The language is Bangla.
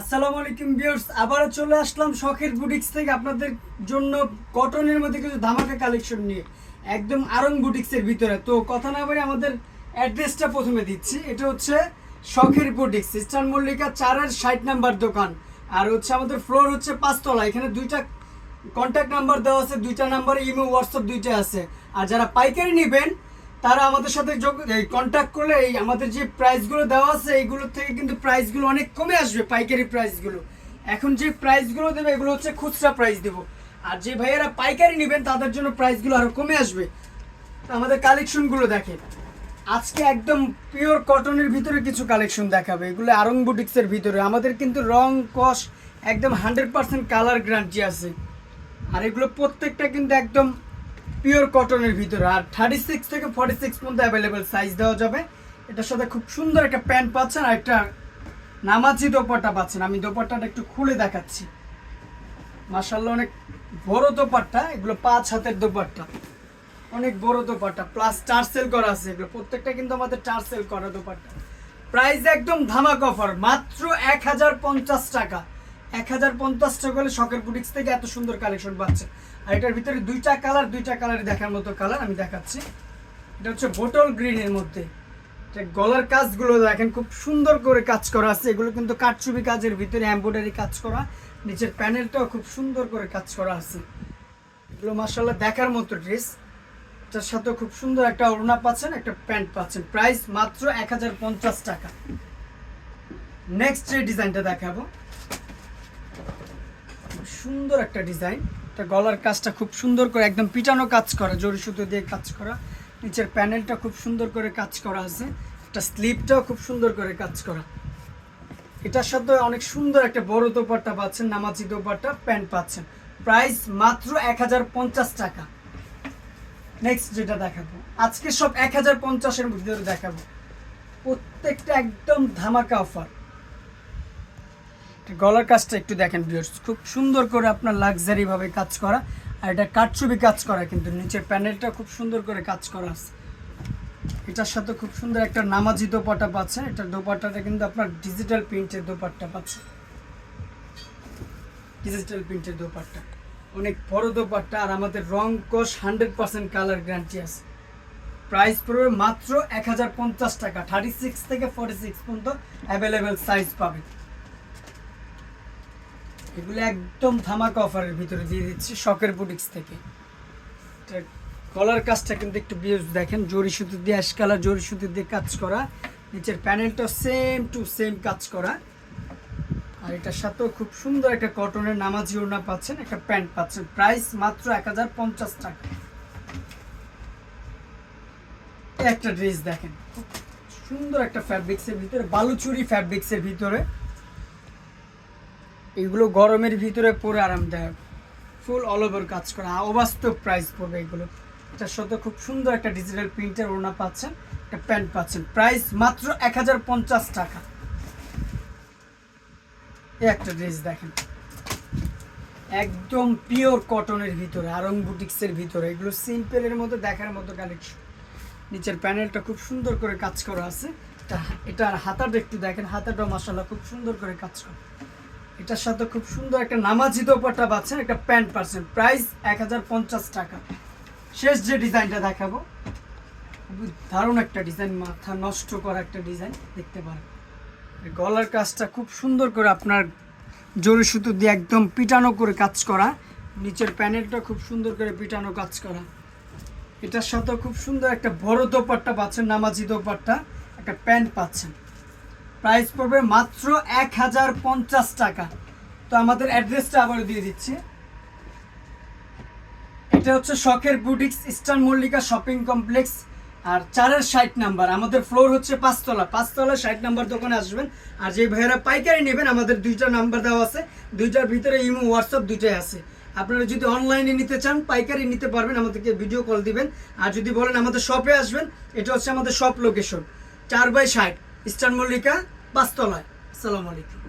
আসসালামু আলাইকুম ভিউয়ার্স, আবারও চলে আসলাম শখের বুটিক্স থেকে আপনাদের জন্য কটনের মধ্যে কিছু ধামাকা কালেকশন নিয়ে। একদম আরং বুটিক্সের ভিতরে। তো কথা না বলে আমাদের অ্যাড্রেসটা প্রথমে দিচ্ছি। এটা হচ্ছে শখের বুটিক্স ইস্টার্ন মল্লিকা চারের ষাট নাম্বার দোকান। আর হচ্ছে আমাদের ফ্লোর হচ্ছে পাঁচতলা। এখানে দুইটা কন্ট্যাক্ট নাম্বার দেওয়া আছে, দুইটা নাম্বারে ইমো হোয়াটসঅ্যাপ দুইটা আছে। আর যারা পাইকারি নেবেন তারা আমাদের সাথে যোগ কন্ট্যাক্ট করলে এই আমাদের যে প্রাইসগুলো দেওয়া আছে, এইগুলোর থেকে কিন্তু প্রাইসগুলো অনেক কমে আসবে, পাইকারি প্রাইসগুলো এখন যে প্রাইসগুলো দেবে, এগুলো হচ্ছে খুচরা প্রাইস দেবো। আর যে ভাইয়েরা পাইকারি নেবেন, তাদের জন্য প্রাইসগুলো আরও কমে আসবে। আমাদের কালেকশনগুলো দেখেন। আজকে একদম পিওর কটনের ভিতরে কিছু কালেকশন দেখাবে। এগুলো আরং বুটিক্সের ভিতরে। আমাদের কিন্তু রং, কস, একদম হান্ড্রেড পার্সেন্ট কালার গ্যারান্টি আছে। আর এগুলো প্রত্যেকটা কিন্তু একদম পিওর কটনের ভিতরে আর থার্টি সিক্স থেকে ফর্টি সিক্স পর্যন্ত অ্যাভেলেবেল সাইজ দেওয়া যাবে। এটার সাথে খুব সুন্দর একটা প্যান্ট পাচ্ছেন আর একটা নামাজি দোপাট্টা পাচ্ছেন। আমি দোপাট্টাটা একটু খুলে দেখাচ্ছি। মার্শাল্লাহ অনেক বড় দোপাট্টা। এগুলো পাঁচ হাতের দোপাট্টা। অনেক বড় দোপাট্টা। প্লাস চার সেল করা আছে এগুলো। প্রত্যেকটা কিন্তু আমাদের চার সেল করা দোপাট্টা। প্রাইস একদম ধামাক অফার মাত্র এক হাজার পঞ্চাশ টাকা। এক হাজার পঞ্চাশ টাকা হলে শখের বুটিক্স থেকে এত সুন্দর কালেকশন পাচ্ছে আর এটার ভিতরে দুইটা কালার দুইটা কালার দেখার মতো কালার আমি দেখাচ্ছি। এটা হচ্ছে বোটল গ্রিনের মধ্যে। এটা গলার কাজগুলো দেখেন, খুব সুন্দর করে কাজ করা আছে। এগুলো কিন্তু কাটছুবি কাজের ভিতরে এমব্রয়ডারি কাজ করা। নিচের প্যানেলটাও খুব সুন্দর করে কাজ করা আছে। এগুলো মার্শাল্লাহ দেখার মতো ড্রেস। এটার সাথে খুব সুন্দর একটা ওড়না পাচ্ছেন, একটা প্যান্ট পাচ্ছেন। প্রাইস মাত্র এক হাজার পঞ্চাশ টাকা। নেক্সট যে ডিজাইনটা দেখাবো। খুব সুন্দর একটা ডিজাইন। এটা গলার কাজটা খুব সুন্দর করে একদম পিটানো কাজ করা জরি সুতো দিয়ে কাজ করা। নিচের প্যানেলটা খুব সুন্দর করে কাজ করা আছে। একটা স্লিপটাও খুব সুন্দর করে কাজ করা। এটার সাথে অনেক সুন্দর একটা বড় দোপাট্টা পাচ্ছেন, নামাজি দোপাট্টা, প্যান্ট পাচ্ছেন। প্রাইস মাত্র এক হাজার পঞ্চাশ টাকা। নেক্সট যেটা দেখাবো। আজকে সব এক হাজার পঞ্চাশের ভিতরে দেখাবো। প্রত্যেকটা একদম ধামাকা অফার গলার কাজটা একটু দেখেন ভিউয়ার্স খুব সুন্দর করে আপনার লাক্সারি ভাবে কাজ করা, আর এটা কাটছবি কাজ করা, কিন্তু নিচের প্যানেলটা খুব সুন্দর করে কাজ করা আছে। এটার সাথে খুব সুন্দর একটা নামাজি দোপাটা পাচ্ছে, এটা দোপাট্টাটা কিন্তু আপনার ডিজিটাল প্রিন্টের দোপাট্টা পাচ্ছে। ডিজিটাল প্রিন্টের দোপাট্টা। অনেক বড় দোপাট্টা, আর আমাদের রং কোষ হান্ড্রেড পার্সেন্ট কালার গ্যারান্টি আছে। প্রাইস পড়বে মাত্র এক হাজার পঞ্চাশ টাকা থার্টি সিক্স থেকে ফর্টি সিক্স পর্যন্ত অ্যাভেলেবেল সাইজ পাবে। এগুলো একদম ধামাকা অফারের ভিতরে দিয়ে দিচ্ছি, শখের বুটিক্স থেকে। কলার কাজটা কিন্তু একটু বিউজ দেখেন, জরি সুতো দিয়ে অ্যাশ কালার জরি সুতো দিয়ে কাজ করা। নিচের প্যানেলটা সেম টু সেম কাজ করা। আর এটার সাথেও খুব সুন্দর একটা কটনের নামাজি ওড়না পাচ্ছেন, একটা প্যান্ট পাচ্ছেন। প্রাইস মাত্র এক হাজার পঞ্চাশ টাকা। একটা ড্রেস দেখেন সুন্দর একটা ফ্যাব্রিক্সের ভিতরে, বালুচুরি ফ্যাব্রিক্সের ভিতরে। এগুলো গরমের ভিতরে পরে আরামদায়ক। ফুল অল ওভার কাজ করা। অবাস্তব প্রাইস পড়বে এগুলো। এটার সাথে খুব সুন্দর একটা ডিজিটাল প্রিন্টের ওনা পাচ্ছেন, একটা প্যান্ট পাচ্ছেন। প্রাইস মাত্র এক হাজার পঞ্চাশ টাকা। একটা ড্রেস দেখেন। একদম পিওর কটনের ভিতরে, আরং বুটিক্সের ভিতরে। এগুলো সিম্পলের মধ্যে দেখার মতো কালেকশন নিচের প্যানেলটা খুব সুন্দর করে কাজ করা আছে। এটা এটার হাতাটা একটু দেখেন। হাতাটা মাসাল্লাহ খুব সুন্দর করে কাজ করা। এটার সাথে খুব সুন্দর একটা নামাজি দোপাট্টা পাচ্ছেন, একটা প্যান্ট পাচ্ছেন। প্রাইস এক হাজার পঞ্চাশ টাকা। শেষ যে ডিজাইনটা দেখাবো দারুণ একটা ডিজাইন, মাথা নষ্ট করা একটা ডিজাইন, দেখতে পারেন। গলার কাজটা খুব সুন্দর করে আপনার জরি সুতো দিয়ে একদম পিটানো করে কাজ করা। নিচের প্যানেলটা খুব সুন্দর করে পিটানো কাজ করা। এটার সাথে খুব সুন্দর একটা বড় দোপাট্টা পাচ্ছেন, নামাজি দোপাট্টা, একটা প্যান্ট পাচ্ছেন। প্রাইস পড়বে মাত্র এক হাজার পঞ্চাশ টাকা। তো আমাদের অ্যাড্রেসটা আবার দিয়ে দিচ্ছি। এটা হচ্ছে শখের boutiques, eastern Mallika shopping complex, আর চারের ষাট নাম্বার। আমাদের ফ্লোর হচ্ছে পাঁচতলা। পাঁচতলা, ষাট নাম্বার দোকানে আসবেন। আর যে ভাইয়েরা পাইকারি নেবেন, আমাদের দুইটা নাম্বার দেওয়া আছে। দুইটার ভিতরে ইমো, হোয়াটসঅ্যাপ দুইটাই আছে। আপনারা যদি অনলাইনে নিতে চান, পাইকারি নিতে পারবেন, আমাদেরকে ভিডিও কল দিবেন। আর যদি বলেন আমাদের শপে আসবেন, এটা হচ্ছে আমাদের শপ লোকেশন, চার বাই ষাট, ইস্টার্ন মল্লিকা পাঁচতলায় আসসালামু আলাইকুম।